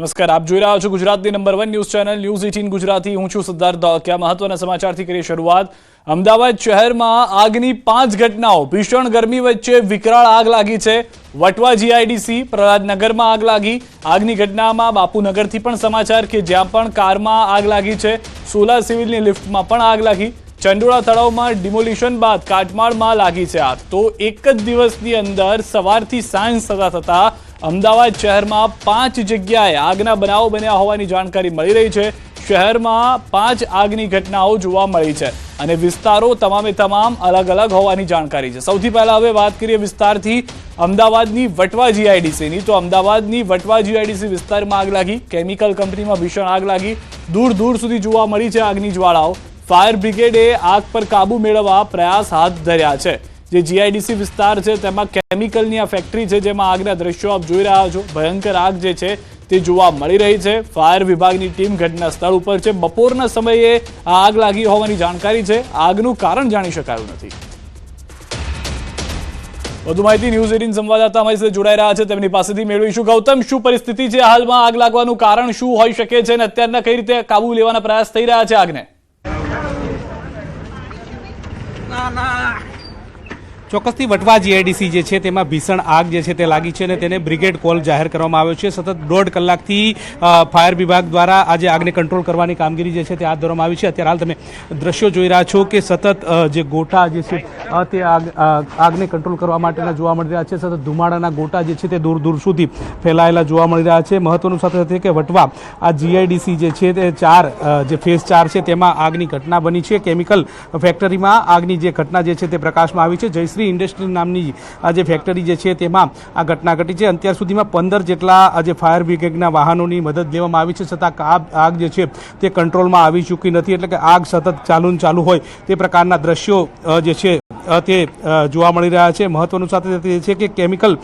નમસ્કાર, આપ જોઈ રહ્યા છો ગુજરાતની number one news channel news eighteen Gujarati. હું છું સિદ્ધાર્થ ક્યાં મહત્વના સમાચારથી કરીએ શરૂઆત. અમદાવાદ શહેરમાં આગની પાંચ ઘટનાઓ. ભીષણ ગરમી વચ્ચે વિકરાળ આગ લાગી છે. વટવા જીઆઈડીસી પ્રહલાદનગરમાં આગ લાગી. આગની ઘટનામાં બાપુનગરથી પણ સમાચાર કે જ્યાં પણ કારમાં આગ લાગી છે. સોલા સિવિલની લિફ્ટમાં પણ આગ લાગી. ચંડોળા તળાવમાં ડિમોલિશન બાદ કાટમાળમાં લાગી છે આગ. તો એક જ દિવસની અંદર સવારથી સાંજ થતા થતાં અમદાવાદ શહેરમાં પાંચ જગ્યાએ આગના બનાવો બન્યા હોવાની જાણકારી મળી રહી છે. શહેરમાં પાંચ આગની ઘટનાઓ જોવા મળી છે અને વિસ્તારો તમામે તમામ અલગ અલગ હોવાની જાણકારી છે. સૌથી પહેલા હવે વાત કરીએ વિસ્તારથી અમદાવાદની વટવા જીઆઈડીસીની. તો અમદાવાદની વટવા જીઆઈડીસી વિસ્તારમાં આગ લાગી. કેમિકલ કંપનીમાં ભીષણ આગ લાગી. દૂર દૂર સુધી જોવા મળી છે આગની જ્વાળાઓ. ફાયર બ્રિગેડે આગ પર કાબુ મેળવવા પ્રયાસ હાથ ધર્યા છે. જે જીઆઈડીસી વિસ્તાર છે, તેમાં કેમિકલની આ ફેક્ટરી છે, જેમાં આગના દ્રશ્યો આપ જોઈ રહ્યા છો. ભયંકર આગ જે છે, તે જોવા મળી રહી છે. ફાયર વિભાગની ટીમ ઘટના સ્થળ ઉપર છે. બપોરના સમયે આ આગ લાગી હોવાની જાણકારી છે. આગનું કારણ જાણી શકાયું નથી. વધુ માહિતી ન્યૂઝ એટીન સંવાદદાતા અમારી સાથે જોડાઈ રહ્યા છે. તેમની પાસેથી મેળવીશું ગૌતમ, શું પરિસ્થિતિ છે? હાલમાં આગ લાગવાનું કારણ શું હોઈ શકે છે? અને અત્યારના કઈ રીતે કાબુ લેવાના પ્રયાસ થઈ રહ્યા છે આગને? ચોક્કસથી વટવા જીઆઈડીસી જે છે, તેમાં ભીષણ આગ જે છે તે લાગી છે અને તેને બ્રિગેડ કોલ જાહેર કરવામાં આવ્યો છે. સતત દોઢ કલાકથી ફાયર વિભાગ દ્વારા આજે આગને કંટ્રોલ કરવાની કામગીરી જે છે તે હાથ ધરવામાં આવી છે. અત્યારે હાલ તમે દ્રશ્યો જોઈ રહ્યા છો કે સતત જે ગોટા જે છે તે આગ આગને કંટ્રોલ કરવા માટેના જોવા મળી રહ્યા છે. સતત ધુમાડાના ગોટા જે છે તે દૂર દૂર સુધી ફેલાયેલા જોવા મળી રહ્યા છે. મહત્વનું સાથે સાથે કે વટવા, આ જીઆઈડીસી જે છે તે ચાર જે ફેઝ ચાર છે તેમાં આગની ઘટના બની છે. કેમિકલ ફેક્ટરીમાં આગની જે ઘટના જે છે તે પ્રકાશમાં આવી છે. જયશ્રી ઇન્ડસ્ટ્રી નામની આ જે ફેક્ટરી જે છે તેમાં આ ઘટના ઘટી છે. અત્યાર સુધીમાં પંદર જેટલા આ જે ફાયર બ્રિગેડના વાહનોની મદદ લેવામાં આવી છે. છતાં આગ જે છે તે કંટ્રોલમાં આવી ચૂકી નથી. એટલે કે આગ સતત ચાલુ ચાલુ હોય તે પ્રકારના દ્રશ્યો જે છે તે જોવા મળી રહ્યા છે. મહત્વનું સાથે એ છે કે કેમિકલ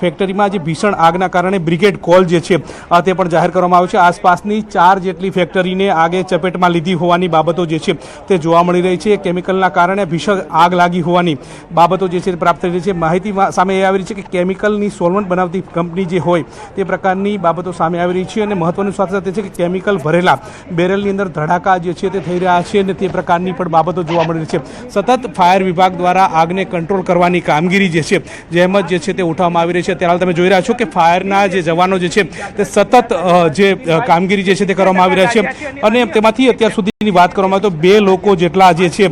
ફેક્ટરીમાં જે ભીષણ આગના કારણે બ્રિગેડ કોલ જે છે તે પણ જાહેર કરવામાં આવ્યો છે. આસપાસની ચાર જેટલી ફેક્ટરીને આગે ચપેટમાં લીધી હોવાની બાબતો જે છે, તે જોવા મળી રહી છે. કેમિકલના કારણે ભીષણ આગ લાગી હોવાની બાબતો જે છે, તે પ્રાપ્ત થઈ રહી છે. માહિતી સામે એ આવી રહી છે કે કેમિકલની સોલવન્ટ બનાવતી કંપની જે હોય, તે પ્રકારની બાબતો સામે આવી રહી છે અને મહત્વનું સાથે સાથે છે કે કેમિકલ ભરેલા બેરલની અંદર ધડાકા જે છે, તે થઈ રહ્યા છે અને તે પ્રકારની પણ બાબતો જોવા મળી રહી છે. સતત ફાયર વિભાગ દ્વારા આગને કંટ્રોલ કરવાની કામગીરી જે છે જહેમત જે છે તે ઉઠાવવામાં આવી રહી છે. ત્યારે તમે જોઈ રહ્યા છો કે ફાયરના જે જવાનો જે છે, તે સતત જે કામગીરી જે છે તે કરવામાં આવી રહ્યા છે. અને તેમાંથી અત્યાર સુધીની વાત કરવામાં આવે તો બે લોકો જેટલા જે છે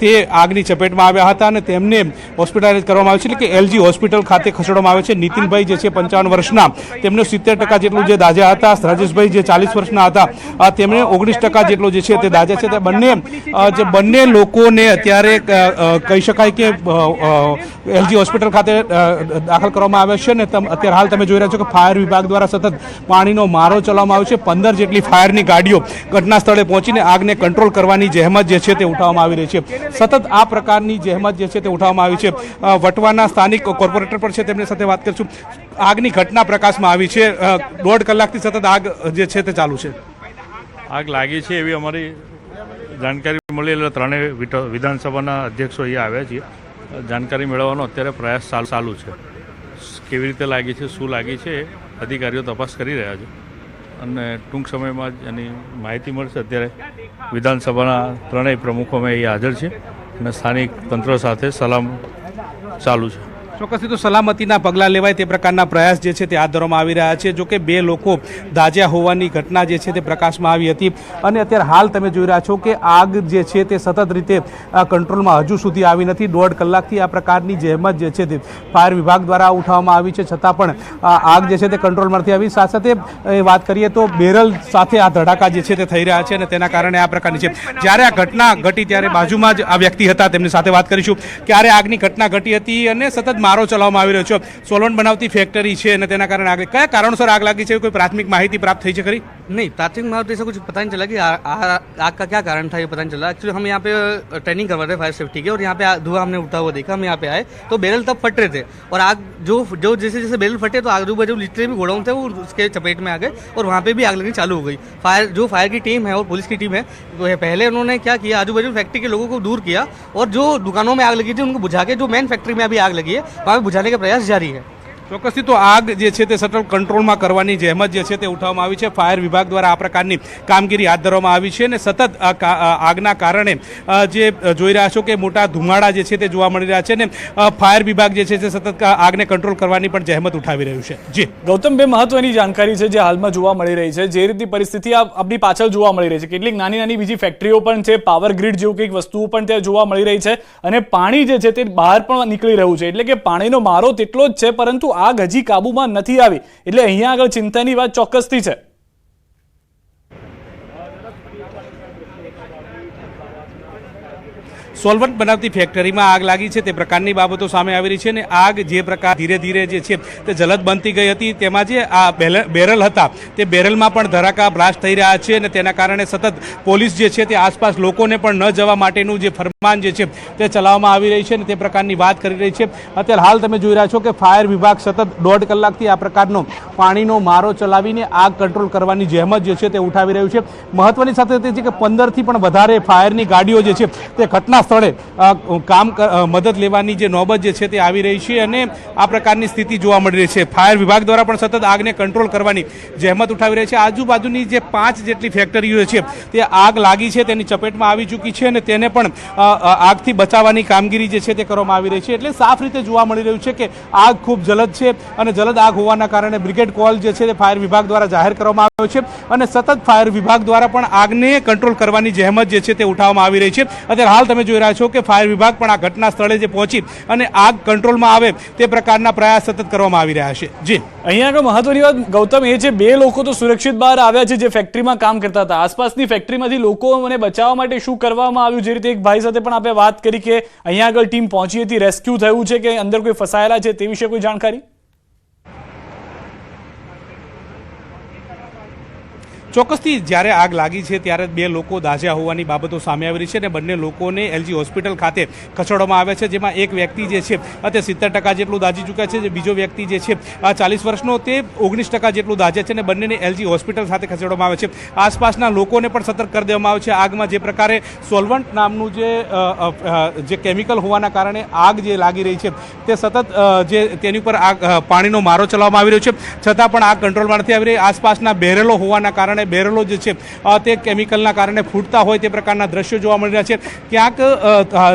તે આગની ચપેટમાં આવ્યા હતા અને તેમને હોસ્પિટલાઇઝ કરવામાં આવે છે, એટલે કે એલજી હોસ્પિટલ ખાતે ખસેડવામાં આવે છે. નીતિનભાઈ જે છે, પંચાવન વર્ષના, તેમને સિત્તેર ટકા જેટલું જે દાજા હતા, રાજેશભાઈ જે ચાલીસ વર્ષના હતા તેમણે ઓગણીસ ટકા જેટલો જે છે તે દાજા છે. તે બંને જે બંને લોકોને અત્યારે કહી શકાય કે એલજી હોસ્પિટલ ખાતે દાખલ કરવામાં આવ્યા છે. અને અત્યારે હાલ તમે જોઈ રહ્યા છો કે ફાયર વિભાગ દ્વારા સતત પાણીનો મારો ચલાવવામાં આવ્યો છે. પંદર જેટલી ફાયરની ગાડીઓ ઘટના સ્થળે પહોંચીને આગને કંટ્રોલ કરવાની જહેમત જે છે તે ઉઠાવવામાં આવી રહી છે. સતત આ પ્રકારની જહેમત જે છે તે ઉઠાવવામાં આવી છે. વટવાના સ્થાનિક કોર્પોરેટર પર છે તેમની સાથે વાત કરીશું. આગની ઘટના પ્રકાશમાં આવી છે. દોઢ કલાકથી સતત આગ જે છે તે ચાલુ છે. આગ લાગી છે એવી અમારી જાણકારી મળી એટલે ત્રણેય વિધાનસભાના અધ્યક્ષો અહીંયા આવ્યા છીએ. જાણકારી મેળવવાનો અત્યારે પ્રયાસ ચાલુ ચાલુ છે. કેવી રીતે લાગી છે, શું લાગી છે અધિકારીઓ તપાસ કરી રહ્યા છે. અને ટૂંક સમયમાં જ એની માહિતી મળશે અત્યારે. વિધાનસભાના ત્રણેય પ્રમુખો અમે અહીં હાજર છે અને સ્થાનિક તંત્ર સાથે સલામ ચાલુ છે. ચોક્કસથી તો સલામતીના પગલાં લેવાય તે પ્રકારના પ્રયાસ જે છે તે હાથ ધરવામાં આવી રહ્યા છે. જો કે બે લોકો દાઝ્યા હોવાની ઘટના જે છે તે પ્રકાશમાં આવી હતી. અને અત્યારે હાલ તમે જોઈ રહ્યા છો કે આગ જે છે તે સતત રીતે કંટ્રોલમાં હજુ સુધી આવી નથી. દોઢ કલાકથી આ પ્રકારની જહેમત જે છે તે ફાયર વિભાગ દ્વારા ઉઠાવવામાં આવી છે. છતાં પણ આગ જે છે તે કંટ્રોલમાં નથી આવી. સાથે સાથે વાત કરીએ તો બેરલ સાથે આ ધડાકા જે છે તે થઈ રહ્યા છે અને તેના કારણે આ પ્રકારની છે. જ્યારે આ ઘટના ઘટી ત્યારે બાજુમાં જ આ વ્યક્તિ હતા. તેમની સાથે વાત કરીશું. ક્યારે આગની ઘટના ઘટી હતી અને સતત મારો ચલાવવામાં આવી રહ્યો છે. સોલન બનાવતી ફેક્ટરી છે અને તેના કારણે આગ કયા કારણોસર આગ લાગી છે? કોઈ પ્રાથમિક માહિતી પ્રાપ્ત થઈ છે ખરી? नहीं प्राथमिक माहौल ऐसा कुछ पता नहीं चला कि आग का क्या कारण था, ये पता नहीं चला। एक्चुअली हम यहाँ पे ट्रेनिंग करवा रहे फायर सेफ्टी की, और यहाँ पे धुआँ हमने उठा हुआ देखा, हम यहाँ पे आए तो बैरल तब फट रहे थे। और आग, जो जो जैसे जैसे बैरल फटे तो आजू बाजू जितने भी गोडाउन थे, वो उसके चपेट में आ गए, और वहाँ पे भी आग लगनी चालू हो गई। फायर जो फायर की टीम है, और पुलिस की टीम है है पहले उन्होंने क्या किया, आजू बाजू फैक्ट्री के लोगों को दूर किया, और जो दुकानों में आग लगी थी, उनको बुझा के, जो मेन फैक्ट्री में अभी आग लगी है, वहाँ पे बुझाने का प्रयास जारी है। ચોક્કસથી તો આગ જે છે તે સતત કંટ્રોલમાં કરવાની જહેમત જે છે તે ઉઠાવવામાં આવી છે. ફાયર વિભાગ દ્વારા આ પ્રકારની કામગીરી હાથ ધરવામાં આવી છે અને સતત આગના કારણે જે જોઈ રહ્યા છો કે મોટા ધુમાડા જે છે તે જોવા મળી રહ્યા છે અને ફાયર વિભાગ જે છે તે સતત આગને કંટ્રોલ કરવાની પણ જહેમત ઉઠાવી રહ્યું છે. જી. ગૌતમ, બે મહત્વની જાણકારી છે જે હાલમાં જોવા મળી રહી છે. જે રીતની પરિસ્થિતિ આપણી પાછળ જોવા મળી રહી છે. કેટલીક નાની નાની બીજી ફેક્ટરીઓ પણ છે પાવર ગ્રીડ જેવું કંઈક વસ્તુઓ પણ ત્યાં જોવા મળી રહી છે અને પાણી જે છે તે બહાર પણ નીકળી રહ્યું છે. એટલે કે પાણીનો મારો તેટલો જ છે, પરંતુ આગ હજી કાબુમાં નથી આવી. એટલે અહીંયા આગળ ચિંતાની વાત ચોક્કસથી છે. સોલ્વન્ટ બનાવતી ફેક્ટરીમાં આગ લાગી છે, તે પ્રકારની બાબતો સામે આવી રહી છે અને આગ જે પ્રકાર ધીરે ધીરે જે છે, તે જલદ બનતી ગઈ હતી. તેમાં જે આ બેરલ હતા, તે બેરલમાં પણ ધરાકા બ્લાસ્ટ થઈ રહ્યા છે અને તેના કારણે સતત પોલીસ જે છે, તે આસપાસ લોકોને પણ ન જવા માટેનું જે ફરમાન જે છે, તે ચલાવવામાં આવી રહી છે અને તે પ્રકારની વાત કરી રહી છે. અત્યારે હાલ તમે જોઈ રહ્યા છો કે ફાયર વિભાગ સતત દોઢ કલાકથી આ પ્રકારનો પાણીનો મારો ચલાવીને આગ કંટ્રોલ કરવાની જહેમત જે છે, તે ઉઠાવી રહ્યું છે. મહત્વની સાથે તે છે કે પંદરથી પણ વધારે ફાયરની ગાડીઓ જે છે, તે ઘટના સ્થળે અ, કામ મદદ લેવાની જે નોબત જે છે તે આવી રહી છે અને આ પ્રકારની સ્થિતિ જોવા મળી રહી છે. ફાયર વિભાગ દ્વારા પણ સતત આગને કંટ્રોલ કરવાની જહેમત ઉઠાવી રહી છે. આજુબાજુની જે પાંચ જેટલી ફેક્ટરીઓ છે તે આગ લાગી છે તેની ચપેટમાં આવી ચૂકી છે અને તેને પણ આગથી બચાવવાની કામગીરી જે છે તે કરવામાં આવી રહી છે. એટલે સાફ રીતે જોવા મળી રહ્યું છે કે આગ ખૂબ જલદ છે અને જલદ આગ હોવાના કારણે બ્રિગેડ કોલ જે છે તે ફાયર વિભાગ દ્વારા જાહેર કરવામાં આવ્યો છે અને સતત ફાયર વિભાગ દ્વારા પણ આગને કંટ્રોલ કરવાની જહેમત જે છે તે ઉઠાવવામાં આવી રહી છે. અત્યારે હાલ તમે જોઈ રહ્યા છો કે ફાયર વિભાગ પણ આ ઘટના સ્થળે જે પહોંચી અને આગ કંટ્રોલમાં આવે તે પ્રકારના પ્રયાસ સતત કરવામાં આવી રહ્યા છે. જી. અહીંયા આગળ મહત્વની વાત ગૌતમ એ છે, બે લોકો તો સુરક્ષિત બહાર આવ્યા છે જે ફેક્ટરીમાં કામ કરતા હતા. આસપાસની ફેક્ટરીમાંથી લોકોને બચાવવા માટે શું કરવામાં આવ્યું જે રીતે એક ભાઈ સાથે પણ આપણે વાત કરી કે અહીંયા આગળ ટીમ પહોંચી હતી, રેસ્ક્યુ થયું છે કે અંદર કોઈ ફસાયેલા છે તે વિશે કોઈ જાણકારી? ચોક્કસથી જ્યારે આગ લાગી છે ત્યારે બે લોકો દાઝ્યા હોવાની બાબતો સામે આવી રહી છે અને બંને લોકોને એલજી હોસ્પિટલ ખાતે ખસેડવામાં આવ્યા છે, જેમાં એક વ્યક્તિ જે છે તે સિત્તેર ટકા જેટલું દાઝી ચૂક્યા છે, જે બીજો વ્યક્તિ જે છે, આ ચાલીસ વર્ષનો તે ઓગણીસ ટકા જેટલું દાઝ્યા છે અને બંનેને એલજી હોસ્પિટલ ખાતે ખસેડવામાં આવે છે. આસપાસના લોકોને પણ સતર્ક કરી દેવામાં આવે છે. આગમાં જે પ્રકારે સોલ્વન્ટ નામનું જે જે કેમિકલ હોવાના કારણે આગ જે લાગી રહી છે, તે સતત જે તેની ઉપર આગ પાણીનો મારો ચલાવવામાં આવી રહ્યો છે. છતાં પણ આગ કંટ્રોલમાં નથી આવી રહી. આસપાસના બેરેલો હોવાના કારણે બેરલો જે છે તે કેમિકલના કારણે ફૂટતા હોય તે પ્રકારના દ્રશ્યો જોવા મળી રહ્યા છે. ક્યાંક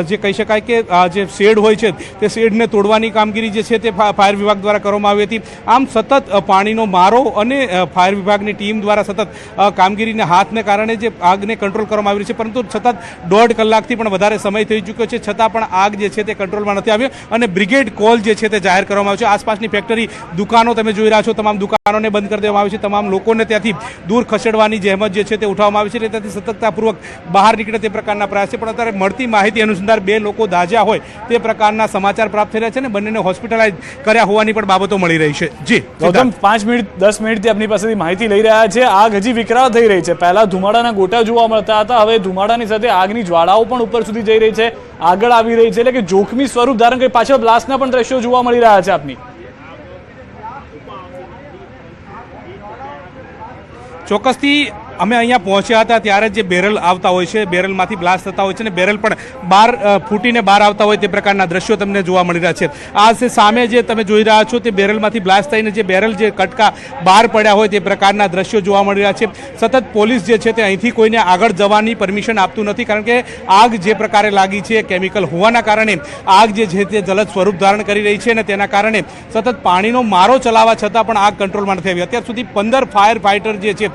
જે કહી શકાય કે જે શેડ હોય છે, તે શેડને તોડવાની કામગીરી જે છે, તે ફાયર વિભાગ દ્વારા કરવામાં આવી હતી. આમ સતત પાણીનો મારો અને ફાયર વિભાગની ટીમ દ્વારા સતત કામગીરીને હાથને કારણે જે આગને કંટ્રોલ કરવામાં આવી રહી છે, પરંતુ સતત દોઢ કલાકથી પણ વધારે સમય થઈ ચૂક્યો છે, છતાં પણ આગ જે છે તે કંટ્રોલમાં નથી આવ્યો અને બ્રિગેડ કોલ જે છે તે જાહેર કરવામાં આવ્યો છે. આસપાસની ફેક્ટરી, દુકાનો તમે જોઈ રહ્યા છો, તમામ દુકાનોને બંધ કરી દેવામાં આવી છે, તમામ લોકોને ત્યાંથી દૂર ખસેડવાની જહેમત જે છે તે ઉઠાવવામાં આવી છે એટલે ત્યાંથી સતર્કતાપૂર્વક બહાર નીકળે તે પ્રકારના પ્રયાસ છે. પણ અત્યારે મળતી માહિતી અનુસાર બે લોકો દાઝ્યા હોય તે પ્રકારના સમાચાર પ્રાપ્ત થઈ રહ્યા છે અને બંનેને હોસ્પિટલાઇઝ કર્યા હોવાની પણ બાબતો મળી રહી છે. જી ગૌતમ, પાંચ મિનિટ, દસ મિનિટથી આપની પાસેથી માહિતી લઈ રહ્યા છે. આગ હજી વિકરાળ થઈ રહી છે. પહેલા ધુમાડાના ગોટા જોવા મળતા હતા, હવે ધુમાડાની સાથે આગની જ્વાળાઓ પણ ઉપર સુધી જઈ રહી છે. આગળ આવી રહી છે, એટલે કે જોખમી સ્વરૂપ ધારણ કરી પાછળ બ્લાસ્ટના પણ દ્રશ્યો જોવા મળી રહ્યા છે આપની. ચોક્કસથી અમે અહીંયા પહોંચ્યા હતા ત્યારે જે બેરલ આવતા હોય છે, બેરલમાંથી બ્લાસ્ટ થતા હોય છે અને બેરલ પણ બહાર ફૂટીને બહાર આવતા હોય તે પ્રકારના દ્રશ્યો તમને જોવા મળી રહ્યા છે. આ સામે જે તમે જોઈ રહ્યા છો તે બેરલમાંથી બ્લાસ્ટ થઈને જે બેરલ જે કટકા બહાર પડ્યા હોય તે પ્રકારના દ્રશ્યો જોવા મળી રહ્યા છે. સતત પોલીસ જે છે તે અહીંથી કોઈને આગળ જવાની પરમિશન આપતું નથી કારણ કે આગ જે પ્રકારે લાગી છે, કેમિકલ હોવાના કારણે આગ જે છે તે જલદ સ્વરૂપ ધારણ કરી રહી છે અને તેના કારણે સતત પાણીનો મારો ચલાવવા છતાં પણ આગ કંટ્રોલમાં નથી આવી. અત્યાર સુધી પંદર ફાયર ફાઇટર જે છે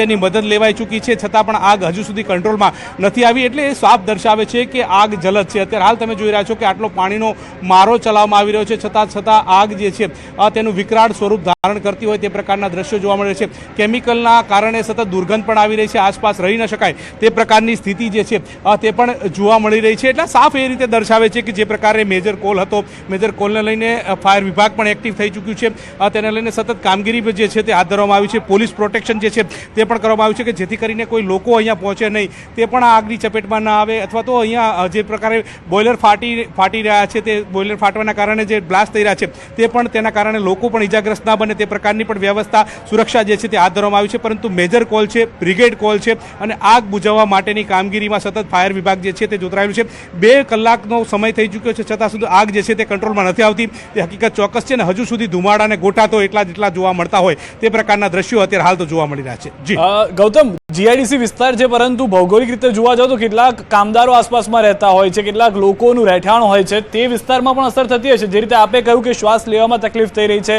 તેની મદદ લેવાઈ ચૂકી છે, છતાં પણ આગ હજુ સુધી કંટ્રોલમાં નથી આવી. એટલે એ સાફ દર્શાવે છે કે આગ જલદ છે. અત્યારે હાલ તમે જોઈ રહ્યા છો કે આટલો પાણીનો મારો ચલાવવામાં આવી રહ્યો છે. છતાં છતાં આગ જે છે તેનું વિકરાળ સ્વરૂપ ધારણ કરતી હોય તે પ્રકારના દ્રશ્યો જોવા મળે છે. કેમિકલના કારણે સતત દુર્ગંધ પણ આવી રહી છે. આસપાસ રહી ન શકાય તે પ્રકારની સ્થિતિ જે છે તે પણ જોવા મળી રહી છે. એટલે સાફ એ રીતે દર્શાવે છે કે જે પ્રકારે મેજર કોલ હતો. મેજર કોલને લઈને ફાયર વિભાગ પણ એક્ટિવ થઈ ચૂક્યું છે. તેને લઈને સતત કામગીરી જે છે તે હાથ ધરવામાં આવી છે. પોલીસ પ્રોટેક્શન જે છે તે પણ કરવામાં આવ્યું છે કે જેથી કરીને કોઈ લોકો અહીંયા પહોંચે નહીં. તે પણ આગની ચપેટમાં ના આવે અથવા તો અહીંયા જે પ્રકારે બોઇલર ફાટી ફાટી રહ્યા છે તે બોઇલર ફાટવાના કારણે જે બ્લાસ્ટ થઈ રહ્યા છે તે પણ તેના કારણે લોકો પણ ઇજાગ્રસ્ત ના બને તે પ્રકારની પણ વ્યવસ્થા સુરક્ષા જે છે તે હાથ ધરવામાં આવી છે. પરંતુ મેજર કોલ છે, બ્રિગેડ કોલ છે અને આગ બુઝાવવા માટેની કામગીરીમાં સતત ફાયર વિભાગ જે છે તે જોતરાયેલું છે. બે કલાકનો સમય થઈ ચૂક્યો છે છતાં સુધી આગ જે છે તે કંટ્રોલમાં નથી આવતી. તે હકીકત ચોક્કસ છે ને હજુ સુધી ધુમાડાને ગોટાતો એટલા જેટલા જોવા મળતા હોય તે પ્રકારના દ્રશ્યો અત્યારે હાલ તો જોવા મળી રહ્યા છે. જી. ગૌતમ જીઆઈડીસી વિસ્તાર છે પરંતુ ભૌગોલિક રીતે જોવા જાવ તો કેટલાક કામદારો આસપાસમાં રહેતા હોય છે, કેટલાક લોકોનું રહેઠાણ હોય છે. તે વિસ્તારમાં પણ અસર થતી હશે જે રીતે આપે કહ્યું કે શ્વાસ લેવામાં તકલીફ થઈ રહી છે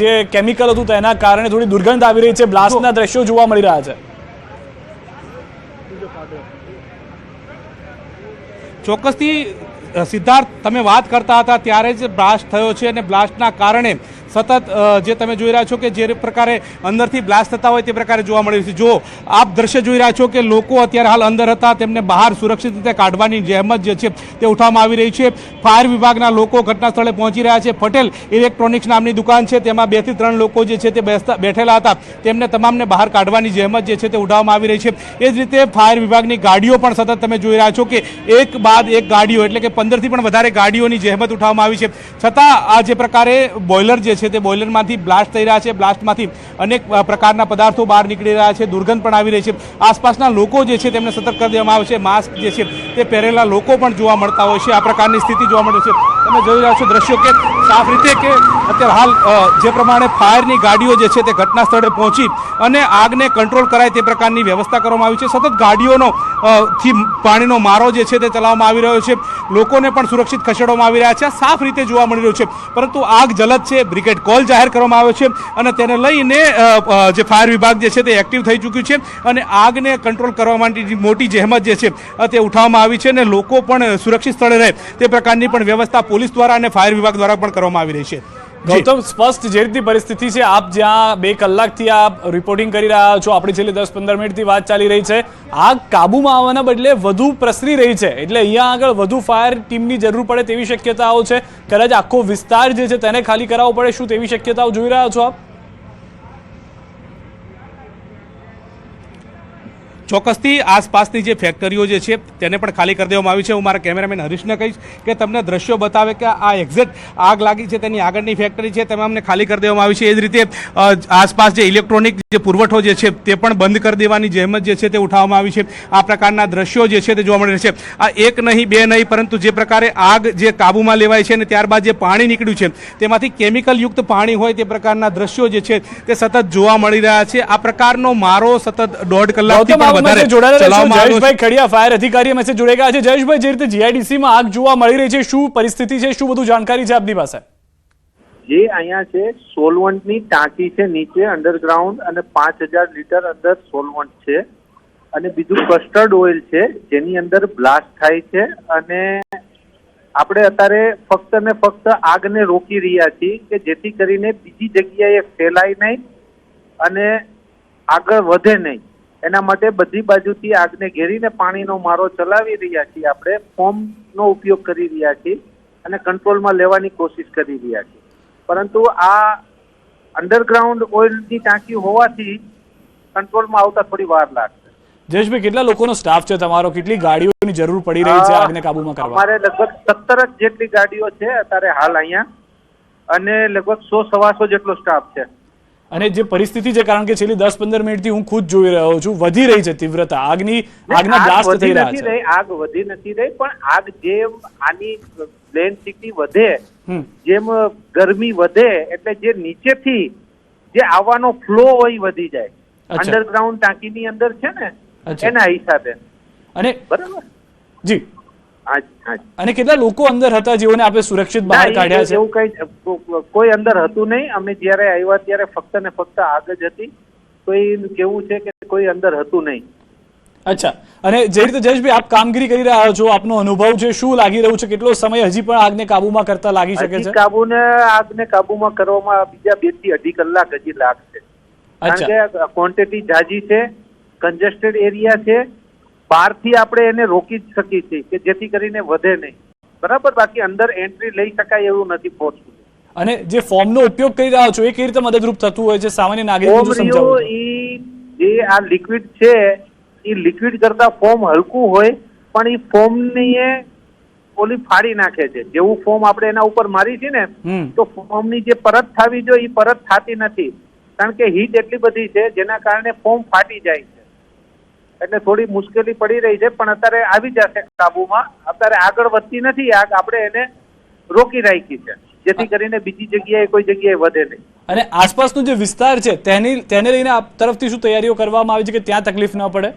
જે કેમિકલ હતું તેના કારણે થોડી દુર્ગંધ આવી રહી છે. બ્લાસ્ટના દ્રશ્યો જોવા મળી રહ્યા છે. ચોક્કસથી સિદ્ધાર્થ, તમે વાત કરતા હતા ત્યારે જ બ્લાસ્ટ થયો છે અને બ્લાસ્ટના કારણે સતત જે તમે જોઈ રહ્યા છો કે જે પ્રકારે અંદરથી બ્લાસ્ટ થતા હોય તે પ્રકારે જોવા મળ્યું છે. જો આપ દ્રશ્ય જોઈ રહ્યા છો કે લોકો અત્યારે હાલ અંદર હતા, તેમને બહાર સુરક્ષિત રીતે કાઢવાની જહેમત જે છે તે ઉઠાવવામાં આવી રહી છે. ફાયર વિભાગના લોકો ઘટના સ્થળે પહોંચી રહ્યા છે. પટેલ ઇલેક્ટ્રોનિક્સ નામની દુકાન છે. તેમાં બેથી ત્રણ લોકો જે છે તે બેસતા, બેઠેલા હતા. તેમને તમામને બહાર કાઢવાની જહેમત જે છે તે ઉઠાવવામાં આવી રહી છે. એ જ રીતે ફાયર વિભાગની ગાડીઓ પણ સતત તમે જોઈ રહ્યા છો કે એક બાદ એક ગાડીઓ, એટલે કે પંદરથી પણ વધારે ગાડીઓની જહેમત ઉઠાવવામાં આવી છે. છતાં આ જે પ્રકારે બોઇલર જે છે તે બોઇલરમાંથી બ્લાસ્ટ થઈ રહ્યા છે. બ્લાસ્ટમાંથી અનેક પ્રકારના પદાર્થો બહાર નીકળી રહ્યા છે. દુર્ગંધ પણ આવી રહી છે. આસપાસના લોકો જે છે તેમને સતર્ક કરી દેવામાં આવે છે. માસ્ક જે છે તે પહેરેલા લોકો પણ જોવા મળતા હોય છે. આ પ્રકારની સ્થિતિ જોવા મળે છે. તમે જોઈ રહ્યા છો દ્રશ્યો કે સાફ રીતે કે અત્યારે હાલ જે પ્રમાણે ફાયરની ગાડીઓ જે છે તે ઘટના સ્થળે પહોંચી અને આગને કંટ્રોલ કરાય તે પ્રકારની વ્યવસ્થા કરવામાં આવી છે. સતત ગાડીઓનો થી પાણીનો મારો જે છે તે ચલાવવામાં આવી રહ્યો છે. લોકોને પણ સુરક્ષિત ખસેડવામાં આવી રહ્યા છે. સાફ રીતે જોવા મળી રહ્યું છે. પરંતુ આગ જલદ છે. બ્રિગેડ કોલ જાહેર કરવામાં આવ્યો છે અને તેને લઈને જે ફાયર વિભાગ જે છે તે એક્ટિવ થઈ ચૂક્યું છે અને આગને કંટ્રોલ કરવા માટેની મોટી જહેમત જે છે તે ઉઠાવવામાં આવી છે અને લોકો પણ સુરક્ષિત સ્થળે રહે તે પ્રકારની પણ વ્યવસ્થા પોલીસ દ્વારા અને ફાયર વિભાગ દ્વારા પણ કરવામાં આવી રહી છે. ગૌતમ, સ્પષ્ટ જે રીતની પરિસ્થિતિ છે, આપ જ્યાં બે કલાકથી આપ રિપોર્ટિંગ કરી રહ્યા છો, આપણી છેલ્લી દસ પંદર મિનિટથી વાત ચાલી રહી છે આગ કાબુમાં આવવાના બદલે વધુ પ્રસરી રહી છે. એટલે અહીંયા આગળ વધુ ફાયર ટીમની જરૂર પડે તેવી શક્યતાઓ છે. કદાચ આખો વિસ્તાર જે છે તેને ખાલી કરાવવો પડે, શું તેવી શક્યતાઓ જોઈ રહ્યા છો આપ? ચોક્કસથી આસપાસની જે ફેક્ટરીઓ જે છે તેને પણ ખાલી કરી દેવામાં આવી છે. હું મારા કેમેરામેન હરીશને કહીશ કે તમને દ્રશ્યો બતાવે કે આ એક્ઝેક્ટ આગ લાગી છે તેની આગળની ફેક્ટરી છે તમામને ખાલી કરી દેવામાં આવી છે. એ જ રીતે આસપાસ જે ઇલેક્ટ્રોનિક જે પુરવઠો જે છે તે પણ બંધ કરી દેવાની જહેમત જે છે તે ઉઠાવવામાં આવી છે. આ પ્રકારના દ્રશ્યો જે છે તે જોવા મળી રહ્યા છે. આ એક નહીં બે નહીં પરંતુ જે પ્રકારે આગ જે કાબૂમાં લેવાય છે અને ત્યારબાદ જે પાણી નીકળ્યું છે તેમાંથી કેમિકલયુક્ત પાણી હોય તે પ્રકારના દ્રશ્યો જે છે તે સતત જોવા મળી રહ્યા છે. આ પ્રકારનો મારો સતત દોઢ આપ વધારે. જયેશભાઈ ખડિયા ફાયર અધિકારી અમે જોડાઈ ગયા છે. જયેશભાઈ જે રીતે જીઆઈડીસી માં આગ જોવા મળી રહી છે શું પરિસ્થિતિ છે શું બધું જાણકારી છે આપની પાસે? જે અહીંયા છે સોલવન્ટની ટાંકી છે નીચે અંડરગ્રાઉન્ડ અને પાંચ હજાર લીટર અંદર સોલવન્ટ છે. અને બીજું કસ્ટર્ડ ઓઇલ છે જેની અંદર બ્લાસ્ટ થાય છે. અને આપણે અત્યારે ફક્ત ને ફક્ત આગને રોકી રહ્યા છીએ કે જેથી કરીને બીજી જગ્યાએ ફેલાય નહીં અને આગળ વધે નહીં. એના માટે બધી બાજુથી આગને ઘેરીને પાણીનો મારો ચલાવી રહ્યા છીએ આપણે ફોર્મનો ઉપયોગ કરી રહ્યા છીએ અને કંટ્રોલમાં લેવાની કોશિશ કરી રહ્યા છીએ. પરંતુ આ અંડરગ્રાઉન્ડ ઓઇલની ટાંકી હોવાથી કંટ્રોલમાં આવતા થોડી વાર લાગશે. જયેશભાઈ કેટલા લોકોનો સ્ટાફ છે તમારો? કેટલી ગાડીઓની જરૂર પડી રહી છે આગને કાબુમાં કરવા? અમારે લગભગ સત્તર જેટલી ગાડીઓ છે અત્યારે હાલ અહીંયા. અને લગભગ સો સવાસો જેટલો સ્ટાફ છે. અને જે પરિસ્થિતિ છે કારણ કે છેલ્લી દસ પંદર મિનિટથી હું ખુદ જોઈ રહ્યો છું વધી રહી છે તીવ્રતા આગની આગના આગ બ્લાસ્ટ થઈ રહ્યા છે આગ વધી નથી રહી પણ આગ જેમ આની ડેન્સિટી વધે. જેમ ગરમી વધે એટલે જે નીચેથી જે આવવાનો ફ્લો હોય વધી જાય. અંડરગ્રાઉન્ડ ટાંકીની અંદર છે ને. એના હિસાબે અને બરાબર જી અને કેટલા લોકો અંદર હતા જેઓને આપણે સુરક્ષિત બહાર કાઢ્યા છે? એવું કઈ કોઈ અંદર હતું નહીં. અમે જ્યારે આવ્યા ત્યારે ફક્ત ને ફક્ત આગ જ હતી. કોઈ કેવું છે કે કોઈ અંદર હતું નહીં. અચ્છા. અને જે રીતે જયેશભાઈ આપ કામગીરી કરી રહ્યા છો આપનો અનુભવ છે શું લાગી રહ્યું છે? કેટલો સમય હજી પણ આગને કાબુમાં કરતા લાગી શકે છે? કાબુને આગને કાબુમાં કરવામાં બીજા બેથી અઢી કલાક હજી લાગશે. કારણ કે ક્વોન્ટિટી જાજી છે કન્જેસ્ટેડ એરિયા છે બહારથી આપણે એને રોકી જ શકીએ છીએ કે જેથી કરીને વધે નહીં. બરાબર? બાકી અંદર એન્ટ્રી લઈ શકાય એવું નથી ફોર્સફુલ અને જે ફોર્મનો ઉપયોગ કરી રહ્યા છો એ કઈ રીતે મદદરૂપ થતું હોય છે? સામાન્ય નાગરિકો જો રહ્યો સમજાવો જે આ લિક્વિડ છે એ લિક્વિડ કરતા ફોર્મ હલકું હોય પણ એ ફોર્મની એ ઓલી ફાડી નાખે છે. જેવું ફોર્મ આપણે એના ઉપર મારી છે ને. તો ફોર્મની જે પરત થવી જોઈએ એ પરત થતી નથી. કારણ કે હીટ એટલી બધી છે જેના કારણે ફોર્મ ફાટી જાય છે. એટલે થોડી મુશ્કેલી પડી રહી છે પણ અત્યારે આવી જશે કાબુમાં. અત્યારે આગળ વધતી નથી આગ આપણે એને રોકી રાખી છે જેથી કરીને બીજી જગ્યાએ કોઈ જગ્યાએ વધે નહીં. અને આસપાસનો જે વિસ્તાર છે તેની તેને લઈને આપ તરફથી શું તૈયારીઓ કરવામાં આવી છે કે ત્યાં તકલીફ ન પડે?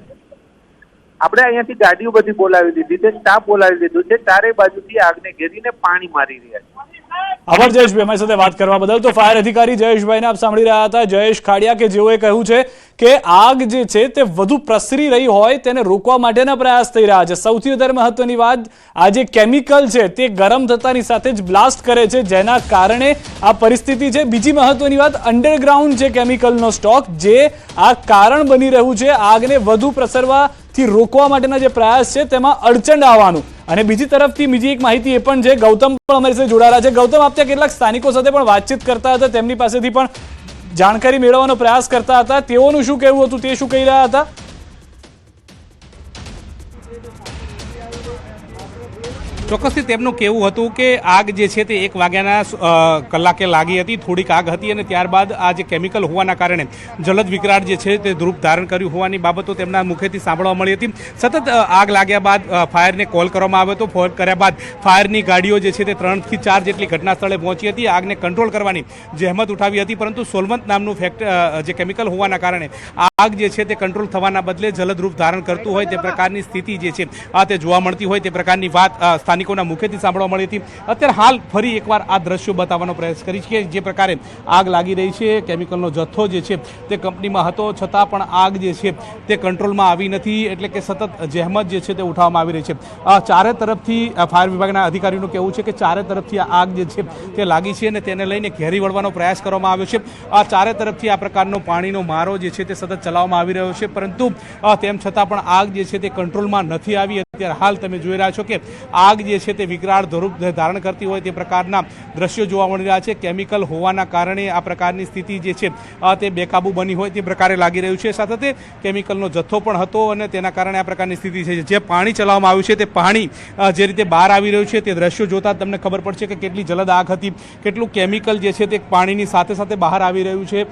આપણે અહીંયાથી ગાડીઓ બધી બોલાવી દીધી છે સ્ટાફ બોલાવી દીધું છે ચારે બાજુથી આગને ઘેરીને પાણી મારી રહ્યા છે. આભાર જયેશભાઈ, અમારી સાથે વાત કરવા બદલ તો ફાયર અધિકારી જયેશભાઈને આપ સાંભળી રહ્યા હતા. જયેશ ખાડિયા કે જેઓએ કહ્યું છે કે આગ જે છે તે વધુ પ્રસરી રહી હોય તેને રોકવા માટેના પ્રયાસ થઈ રહ્યા છે. સૌથી વધારે મહત્વની વાત આ જે કેમિકલ છે તે ગરમ થતાની સાથે જ બ્લાસ્ટ કરે છે, જેના કારણે આ પરિસ્થિતિ છે. બીજી મહત્વની વાત, અંડરગ્રાઉન્ડ છે કેમિકલનો સ્ટોક જે આ કારણ બની રહ્યું છે, આગને વધુ પ્રસરવાથી રોકવા માટેના જે પ્રયાસ છે તેમાં અડચણ આવવાનું. અને બીજી તરફથી બીજી એક માહિતી એ પણ છે, ગૌતમ પણ અમારી સાથે જોડાયેલા છે. ગૌતમ, આપ ત્યાં કેટલાક સ્થાનિકો સાથે પણ વાતચીત કરતા હતા, તેમની પાસેથી પણ જાણકારી મેળવવાનો પ્રયાસ કરતા હતા. તેઓનું શું કહેવું હતું, તે શું કહી રહ્યા હતા? ચોક્કસથી તેમનું કહેવું હતું કે આગ જે છે તે એક વાગ્યાના કલાકે લાગી હતી થોડીક આગ હતી અને ત્યારબાદ આ જે કેમિકલ હોવાના કારણે જલદ વિકરાળ જે છે તે ધ્રુપ ધારણ કર્યું હોવાની બાબતો તેમના મુખેથી સાંભળવા મળી હતી. સતત આગ લાગ્યા બાદ ફાયરને કોલ કરવામાં આવ્યો હતો. ફોન કર્યા બાદ ફાયરની ગાડીઓ જે છે તે ત્રણથી ચાર જેટલી ઘટના સ્થળે પહોંચી હતી. આગને કંટ્રોલ કરવાની જહેમત ઉઠાવી હતી પરંતુ સોલવંત નામનું ફેક્ટ જે કેમિકલ હોવાના કારણે આગ જે છે તે કંટ્રોલ થવાના બદલે જલદ રૂપ ધારણ કરતું હોય તે પ્રકારની સ્થિતિ જે છે આ તે જોવા મળતી હોય તે પ્રકારની વાત અ, સ્થાનિકોના મુખેથી સાંભળવા મળી હતી. અત્યારે હાલ ફરી એકવાર આ દ્રશ્યો બતાવવાનો પ્રયાસ કરી છે જે પ્રકારે આગ લાગી રહી છે. કેમિકલનો જથ્થો જે છે તે કંપનીમાં હતો. છતાં પણ આગ જે છે તે કંટ્રોલમાં આવી નથી. એટલે કે સતત જહેમત જે છે તે ઉઠાવવામાં આવી રહી છે. ચારે તરફથી ફાયર વિભાગના અધિકારીનું કહેવું છે કે ચારે તરફથી આગ જે છે તે લાગી છે અને તેને લઈને ઘેરી વળવાનો પ્રયાસ કરવામાં આવ્યો છે. આ ચારે તરફથી આ પ્રકારનો પાણીનો મારો જે છે તે સતત ચલાવવામાં આવી રહ્યો છે. પરંતુ તેમ છતાં પણ આગ જે છે તે કંટ્રોલમાં નથી આવી. અત્યારે હાલ તમે જોઈ રહ્યા છો કે આગ જે છે તે વિકરાળ ધરૂપ ધારણ કરતી હોય તે પ્રકારના દ્રશ્યો જોવા મળી રહ્યા છે. કેમિકલ હોવાના કારણે આ પ્રકારની સ્થિતિ જે છે તે બેકાબુ બની હોય તે પ્રકારે લાગી રહ્યું છે. સાથે તે કેમિકલનો જથ્થો પણ હતો અને તેના કારણે આ પ્રકારની સ્થિતિ છે. જે પાણી ચલાવવામાં આવ્યું છે તે પાણી જે રીતે બહાર આવી રહ્યું છે તે દ્રશ્યો જોતા તમને ખબર પડશે કે કેટલી જલદ આગ હતી, કેટલું કેમિકલ જે છે તે પાણીની સાથે સાથે બહાર આવી રહ્યું છે.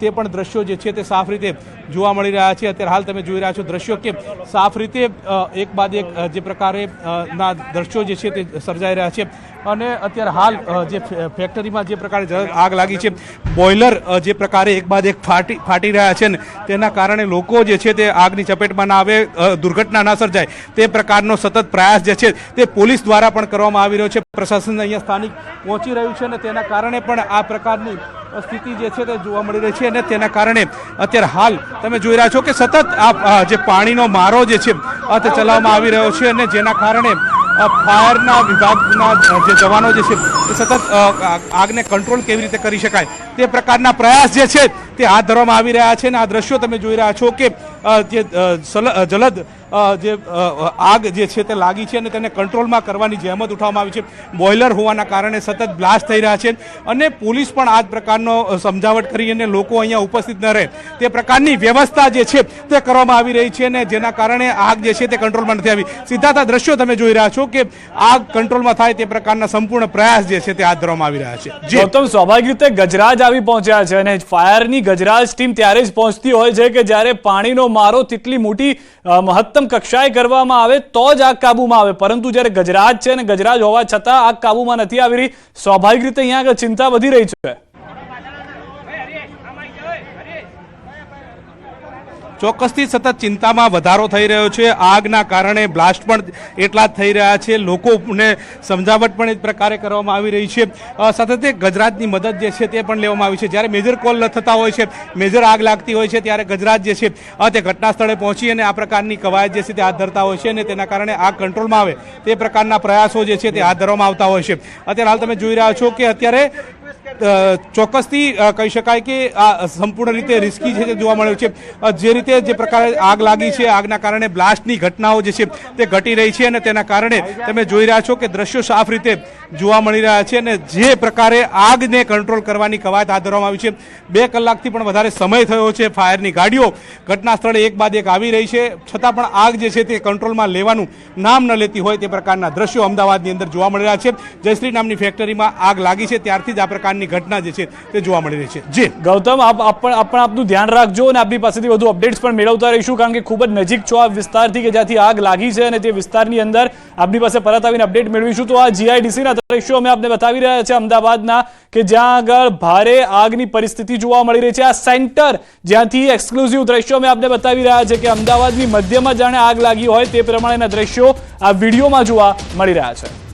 તે પણ દ્રશ્યો જે છે તે સાફ રીતે જોવા મળી રહ્યા છે. અત્યારે હાલ તમે જોઈ રહ્યા છો દ્રશ્યો કે સાફ રીતે એક બાદ એક જે પ્રકારે ના દ્રશ્યો જે છે તે સર્જાઈ રહ્યા છે. અને અત્યારે હાલ જે ફેક્ટરીમાં જે પ્રકારે આગ લાગી છે, બોઇલર જે પ્રકારે એક બાદ એક ફાટી ફાટી રહ્યા છે ને તેના કારણે લોકો જે છે તે આગની ચપેટમાં ના આવે દુર્ઘટના ના સર્જાય. તે પ્રકારનો સતત પ્રયાસ જે છે તે પોલીસ દ્વારા પણ કરવામાં આવી રહ્યો છે. પ્રશાસન અહીંયા સ્થાનિક પહોંચી રહ્યું છે અને તેના કારણે પણ આ પ્રકારની સ્થિતિ જે છે તે જોવા મળી રહી છે અને તેના કારણે અત્યારે હાલ તમે જોઈ રહ્યા છો કે સતત આ જે પાણીનો મારો જે છે તે ચલાવવામાં આવી રહ્યો છે અને જેના કારણે ફાયરના વિભાગના જે જવાનો જે છે તે સતત આગને કંટ્રોલ કેવી રીતે કરી શકાય? તે પ્રકારના પ્રયાસ જે છે તે હાથ ધરવામાં આવી રહ્યા છે અને આ દ્રશ્યો તમે જોઈ રહ્યા છો કે જે જલદ જે આગ જે છે તે લાગી છે અને તેને કંટ્રોલમાં કરવાની જહેમત ઉઠાવવામાં આવી છે. બોઇલર હોવાના કારણે સતત બ્લાસ્ટ થઈ રહ્યા છે અને પોલીસ પણ આ પ્રકારનો સમજાવટ કરી અને લોકો અહીંયા ઉપસ્થિત ન રહે. તે પ્રકારની વ્યવસ્થા જે છે તે કરવામાં આવી રહી છે અને જેના કારણે આગ જે છે તે કંટ્રોલમાં નથી આવી. સીધા આ દ્રશ્યો તમે જોઈ રહ્યા છો કે આગ કંટ્રોલમાં થાય તે પ્રકારના સંપૂર્ણ પ્રયાસ જે છે તે હાથ ધરવામાં આવી રહ્યા છે. ગૌતમ, સ્વાભાવિક રીતે ગજરાજ આવી પહોંચ્યા છે અને ફાયરની ગજરાજ ટીમ ત્યારે જ પહોંચતી હોય છે કે જ્યારે પાણીનો મારો તેટલી મોટી મહત્તમ કક્ષાએ કરવામાં આવે તો જ આગ કાબૂમાં આવે. પરંતુ જ્યારે ગજરાજ છે અને ગજરાજ હોવા છતાં આગ કાબૂમાં નથી આવી રહી, સ્વાભાવિક રીતે અહીંયા આગળ ચિંતા વધી રહી છે. ચોક્કસથી સતત ચિંતામાં વધારો થઈ રહ્યો છે. આગના કારણે બ્લાસ્ટ પણ એટલા જ થઈ રહ્યા છે. લોકોને સમજાવટ પણ એ પ્રકારે કરવામાં આવી રહી છે. સાથે તે ગજરાતની મદદ જે છે તે પણ લેવામાં આવી છે. જ્યારે મેજર કોલ થતા હોય છે, મેજર આગ લાગતી હોય છે, ત્યારે ગજરાત જે છે તે ઘટના સ્થળે પહોંચી અને આ પ્રકારની કવાયત જે છે તે હાથ ધરતા હોય છે અને તેના કારણે આગ કંટ્રોલમાં આવે તે પ્રકારના પ્રયાસો જે છે તે હાથ ધરવામાં આવતા હોય છે. અત્યારે હાલ તમે જોઈ રહ્યા છો કે અત્યારે ચોક્કસથી કહી શકાય કે આ સંપૂર્ણ રીતે રિસ્કી છે તે જોવા મળ્યું છે. જે રીતે જે પ્રકારે આગ લાગી છે, આગના કારણે બ્લાસ્ટની ઘટનાઓ જે છે તે ઘટી રહી છે અને તેના કારણે તમે જોઈ રહ્યા છો કે દ્રશ્યો સાફ રીતે જોવા મળી રહ્યા છે અને જે પ્રકારે આગને કંટ્રોલ કરવાની કવાયત હાથ ધરવામાં આવી છે. બે કલાકથી પણ વધારે સમય થયો છે ફાયરની ગાડીઓ. ઘટના સ્થળે એક બાદ એક આવી રહી છે. છતાં પણ આગ જે છે તે કંટ્રોલમાં લેવાનું નામ ન લેતી હોય તે પ્રકારના દ્રશ્યો અમદાવાદની અંદર જોવા મળી રહ્યા છે. જયશ્રી નામની ફેક્ટરીમાં આગ લાગી છે. ત્યારથી જ આ પ્રકારની ઘટના જે છે તે જોવા મળી રહી છે. જી. ગૌતમ, આપ પણ આપણ આપનું ધ્યાન રાખજો અને આપની પાસેથી વધુ અપડેટ્સ પણ મેળવતા રહીશું કારણ કે ખૂબ જ નજીક છો આ વિસ્તારથી કે જ્યાંથી આગ લાગી છે અને તે વિસ્તારની અંદર આપની પાસે પરત આવીને અપડેટ મેળવીશું. તો આ જીઆઈડીસીના દ્રશ્યો અમે આપને બતાવી રહ્યા છે અમદાવાદના કે જ્યાં આગળ ભારે આગની પરિસ્થિતિ જોવા મળી રહી છે. આ સેન્ટર જ્યાંથી એક્સક્લુઝિવ દ્રશ્યો અમે આપને બતાવી રહ્યા છે કે અમદાવાદની મધ્યમાં જાણે આગ લાગી હોય તે પ્રમાણેના દ્રશ્યો આ વિડીયોમાં જોવા મળી રહ્યા છે.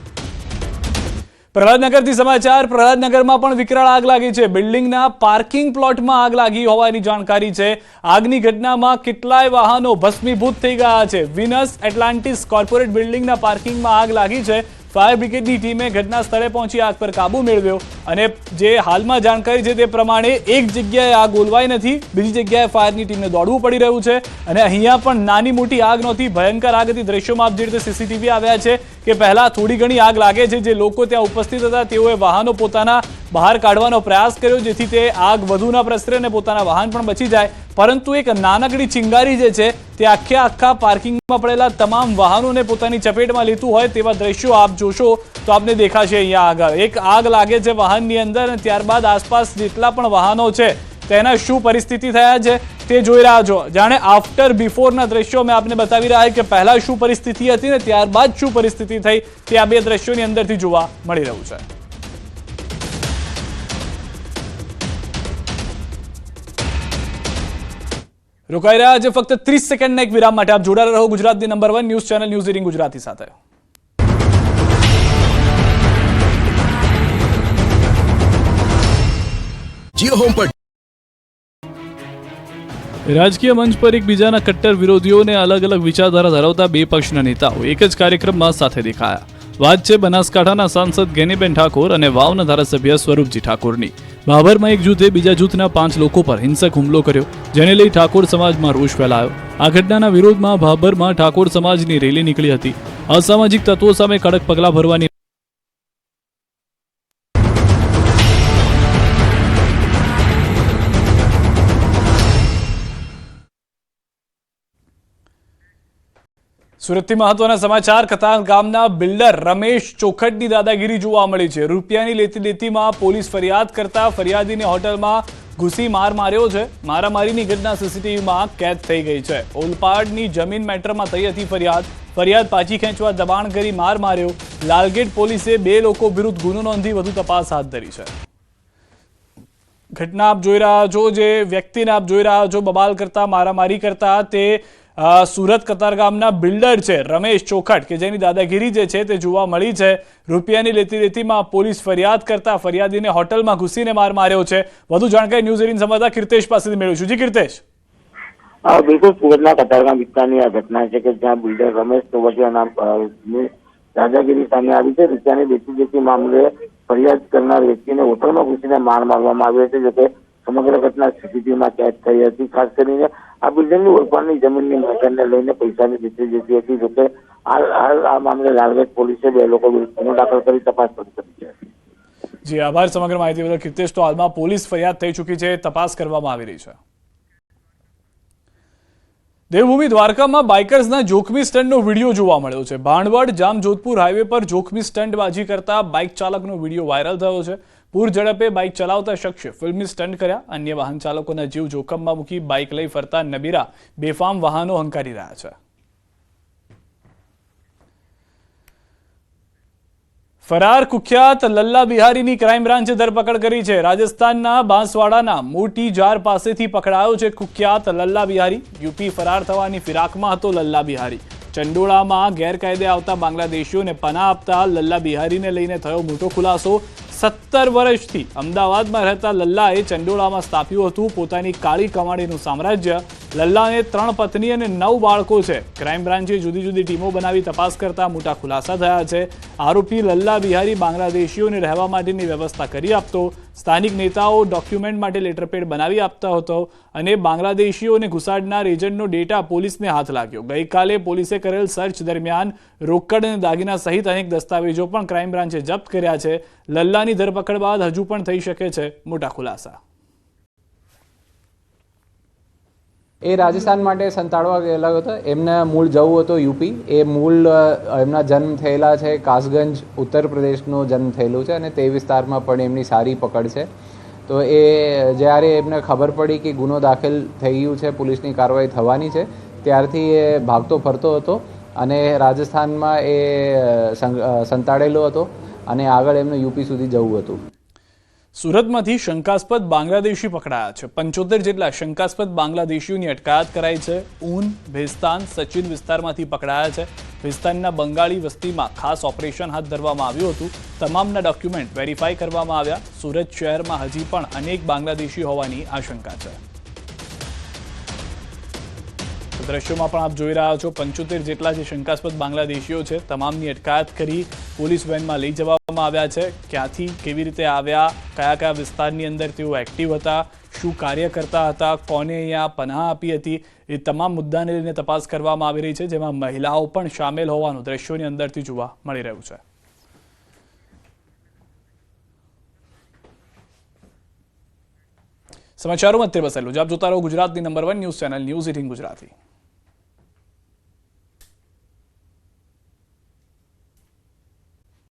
પ્રહલાદનગરથી સમાચાર. પ્રહલાદનગરમાં પણ વિકરાળ આગ લાગી છે. બિલ્ડિંગના પાર્કિંગ પ્લોટમાં આગ લાગી હોવાની જાણકારી છે. આગની ઘટનામાં કેટલાય વાહનો ભસ્મીભૂત થઈ ગયા છે. વિનસ એટલાન્ટિસ કોર્પોરેટ બિલ્ડિંગના પાર્કિંગમાં આગ લાગી છે. ફાયર બ્રિગેડની ટીમે ઘટના સ્થળે પહોંચી આગ પર કાબુ મેળવ્યો અને જે હાલમાં જાણકારી છે તે પ્રમાણે એક જગ્યાએ આગ ઓલવાઈ નથી, બીજી જગ્યાએ ફાયરની ટીમને દોડવું પડી રહ્યું છે અને અહીંયા પણ નાની મોટી આગ નહોતી, ભયંકર આગ હતી. દ્રશ્યોમાં આપ જે રીતે સીસીટીવી આવ્યા છે કે પહેલાં થોડી ઘણી આગ લાગે છે, જે લોકો ત્યાં ઉપસ્થિત હતા, તેઓએ વાહનો પોતાના બહાર કાઢવાનો પ્રયાસ કર્યો, જેથી તે આગ વધુ ન પ્રસરે અને પોતાના વાહન પણ બચી જાય. પરંતુ એક નાનકડી ચિંગારી જે છે તે આખે આખા પાર્કિંગમાં પડેલા તમામ વાહનોને પોતાની ચપેટમાં લીધું હોય તેવા દ્રશ્યો આપ જોશો તો આપને દેખાશે અહીંયા આગળ. એક આગ લાગે છે વાહનની અંદર અને ત્યારબાદ આસપાસ જેટલા પણ વાહનો છે તેના શું પરિસ્થિતિ થયા છે તે જોઈ રહ્યા છો. જાણે આફ્ટર બિફોરના દ્રશ્યો મેં આપને બતાવી રહ્યા કે પહેલા શું પરિસ્થિતિ હતી ને ત્યારબાદ શું પરિસ્થિતિ થઈ તે આ બે દ્રશ્યોની અંદરથી જોવા મળી રહ્યું છે. રોકાઈ રહ્યા છે ફક્ત ત્રીસ સેકન્ડના એક વિરામ માટે. આપ જોડાયેલા રહો ગુજરાતની number one news channel news eighteen Gujarati સાથે. જીઓ હોમ પર રાજકીય મંચ પર એકબીજાના કટ્ટર વિરોધીઓને અલગ અલગ વિચારધારા ધરાવતા બે પક્ષના નેતાઓ એક જ કાર્યક્રમમાં સાથે દેખાયા. વાત છે બનાસકાંઠાના સાંસદ ગેનીબેન ઠાકોર અને વાવના ધારાસભ્ય સ્વરૂપજી ઠાકોરની. બાબરમાં એક જૂથે બીજા જૂથના પાંચ લોકો પર હિંસક હુમલો કર્યો, જેને લઈ ઠાકોર સમાજમાં રોષ ફેલાયો. આ ઘટનાના વિરોધમાં ભાભરમાં ઠાકોર સમાજની રેલી નીકળી હતી. અસામાજિક તત્વો સામે કડક પગલાં ભરવાની સુરતથી મહત્વના સમાચાર. કતાર ગામના બિલ્ડર રમેશ ચોખટની દાદાગીરી જોવા મળી છે. રૂપિયાની લેતી લેતીમાં પોલીસ ફરિયાદ કરતા ફરિયાદીને હોટલમાં ઘૂસી માર માર્યો છે. મારામારીની ઘટના સીસીટીવીમાં કેદ થઈ ગઈ છે. ઓલપાડની જમીન મેટરમાં થઈ હતી ફરિયાદ. ફરિયાદ પાછી ખેંચવા દબાણ કરી માર માર્યો. લાલગેટ પોલીસે બે લોકો વિરુદ્ધ ગુનો નોંધી વધુ તપાસ હાથ ધરી છે. ઘટના આપ જોઈ રહ્યા છો, જે વ્યક્તિને આપ જોઈ રહ્યા છો, બબાલ કરતા, મારામારી કરતા, તે સુરત કતારગામના બિલ્ડર છે, રમેશ ચોખટ, કે જેની દાદાગીરી જે છે તે જોવા મળી છે. રૂપિયાની લેતી લેતીમાં પોલીસ ફરિયાદ કરતા ફરિયાદીને હોટલમાં ઘૂસીને માર માર્યો છે. વધુ જાણકારી ન્યૂઝ એટીન સંવાદદાતા કીર્તેશ પાસેથી મેળવીશું. જી કીર્તેશ. બિલકુલ, સુરતના કતારગામ વિસ્તારની આ ઘટના છે કે જ્યાં બિલ્ડર રમેશ ચોવટિયા નામ દાદાગીરી સામે આવી છે. રૂપિયાની લેતી દેતી મામલે ફરિયાદ કરનાર વ્યક્તિને હોટલમાં ઘૂસીને માર મારવામાં આવ્યો છે, જોકે સમગ્ર ઘટના સીસીટીવીમાં કેદ થઈ હતી. ખાસ કરીને આ બિલ્ડિંગની ઓળખાણની જમીનની મેટરને લઈને પૈસાની જીતી જતી હતી જોકે હાલ હાલ આ મામલે લાલગેટ પોલીસે બે લોકો ગુનો દાખલ કરી તપાસ શરૂ કરી છે. જી, આભાર સમગ્ર માહિતી બદલ. કીર્તેશ, તો હાલમાં પોલીસ ફરિયાદ થઈ ચૂકી છે. તપાસ કરવામાં આવી રહી છે. દેવભૂમિ દ્વારકામાં બાઇકર્સના જોખમી સ્ટન્ટનો વીડિયો જોવા મળ્યો છે. ભાણવડ જામ જોધપુર હાઈવે પર જોખમી સ્ટન્ટબાજી કરતા બાઇક ચાલકનો વીડિયો વાયરલ થયો છે. પૂર ઝડપે બાઇક ચલાવતા શખ્સે ફિલ્મી સ્ટન્ટ કર્યા. અન્ય વાહન ચાલકોના જીવ જોખમમાં મૂકી બાઇક લઈ ફરતા નબીરા બેફામ વાહનો હંકારી રહ્યા છે. ફરાર કુખ્યાત લલ્લા બિહારીની ક્રાઇમ બ્રાન્ચે ધરપકડ કરી છે. રાજસ્થાનના બાંસવાડાના મોટી જાર પાસેથી પકડાયો છે કુખ્યાત લલ્લા બિહારી. યુપી ફરાર થવાની ફિરાકમાં હતો લલ્લા બિહારી. ચંડોળામાં ગેરકાયદે આવતા બાંગ્લાદેશીઓને પના આપતા લલ્લા બિહારીને લઈને થયો મોટો ખુલાસો. સત્તર વર્ષથી અમદાવાદમાં રહેતા લલ્લાએ ચંડોળામાં સ્થાપ્યું હતું. પોતાની કાળી કમાણીનું સામ્રાજ્ય લલ્લાને ત્રણ પત્ની અને નવ બાળકો છે. ક્રાઇમ બ્રાન્ચે જુદી જુદી ટીમો બનાવી તપાસ કરતા મોટા ખુલાસા થયા છે. આરોપી લલ્લા બિહારી બાંગ્લાદેશીઓને રહેવા માટેની વ્યવસ્થા કરી આપતો સ્થાનિક નેતાઓ ડોક્યુમેન્ટ માટે લેટરપેડ બનાવી આપતા હતો અને બાંગ્લાદેશીઓને ઘુસાડનાર એજન્ટનો ડેટા પોલીસને હાથ લાગ્યો. ગઈકાલે પોલીસે કરેલ સર્ચ દરમિયાન રોકડ અને દાગીના સહિત અનેક દસ્તાવેજો પણ ક્રાઇમ બ્રાન્ચે જપ્ત કર્યા છે. લલ્લાની ધરપકડ બાદ હજુ પણ થઈ શકે છે મોટા ખુલાસા. એ રાજસ્થાન માટે સંતાડવા ગયેલા હતો. એમને મૂળ જવું હતું યુપી. એ મૂળ એમના જન્મ થયેલા છે કાસગંજ, ઉત્તર પ્રદેશનો જન્મ થયેલું છે અને તે વિસ્તારમાં પણ એમની સારી પકડ છે. તો એ, જ્યારે એમને ખબર પડી કે ગુનો દાખલ થઈ ગયું છે, પોલીસની કાર્યવાહી થવાની છે, ત્યારથી એ ભાગતો ફરતો હતો અને રાજસ્થાનમાં એ સંતાડેલો હતો અને આગળ એમને યુપી સુધી જવું હતું. સુરતમાંથી શંકાસ્પદ બાંગ્લાદેશી પકડાયા છે. પંચોતેર જેટલા શંકાસ્પદ બાંગ્લાદેશીઓની અટકાયત કરાઈ છે. ઊન, ભેસ્તાન, સચિન વિસ્તારમાંથી પકડાયા છે. ભેસ્તાનના બંગાળી વસ્તીમાં ખાસ ઓપરેશન હાથ ધરવામાં આવ્યું હતું. તમામના ડોક્યુમેન્ટ વેરીફાઈ કરવામાં આવ્યા. સુરત શહેરમાં હજી પણ અનેક બાંગ્લાદેશી હોવાની આશંકા છે. દ્રશ્યોમાં પણ આપ જોઈ રહ્યા છો, પંચોતેર જેટલા જે શંકાસ્પદ બાંગ્લાદેશીઓ છે, તમામની અટકાયત કરી પોલીસ વેનમાં લઈ જવામાં આવ્યા છે. ક્યાંથી, કેવી રીતે આવ્યા, કયા કયા વિસ્તારની અંદર તેઓ એક્ટિવ હતા, શું કાર્ય કરતા હતા, કોને અહીંયા પનાહ આપી હતી, એ તમામ મુદ્દાને લઈને તપાસ કરવામાં આવી રહી છે, જેમાં મહિલાઓ પણ સામેલ હોવાનું દ્રશ્યોની અંદરથી જોવા મળી રહ્યું છે. સમાચારોમાં અત્યારે બસ એટલું જ. આપ જોતા રહો ગુજરાતની number one news channel, news eighteen Gujarati.